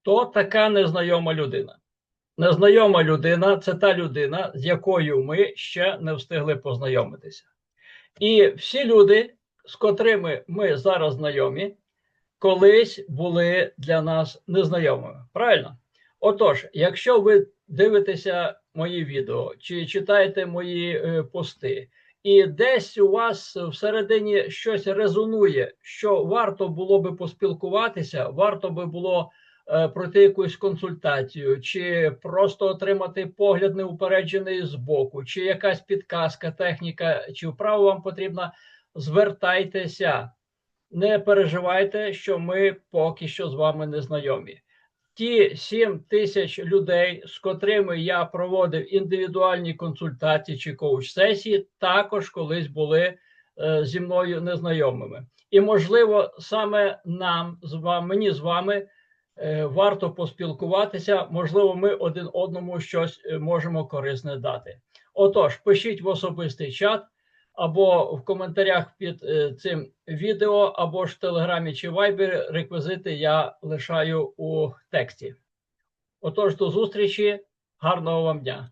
хто така незнайома людина? Незнайома людина це та людина, з якою ми ще не встигли познайомитися. І всі люди, з котрими ми зараз знайомі, колись були для нас незнайомими. Правильно? Отож, якщо ви дивитеся мої відео чи читаєте мої е, пости, і десь у вас всередині щось резонує, що варто було би поспілкуватися, варто би було пройти якусь консультацію, чи просто отримати погляд неупереджений з боку, чи якась підказка, техніка, чи вправа вам потрібна, звертайтеся. Не переживайте, що ми поки що з вами не знайомі. Ті 7 тисяч людей, з котрими я проводив індивідуальні консультації чи коуч-сесії, також колись були е, зі мною незнайомими. І, можливо, саме нам з вами, мені з вами е, варто поспілкуватися. Можливо, ми один одному щось е, можемо корисне дати. Отож, пишіть в особистий чат або в коментарях під е, цим відео, або ж в Телеграмі чи Вайбері. Реквізити я лишаю у тексті. Отож, до зустрічі, гарного вам дня!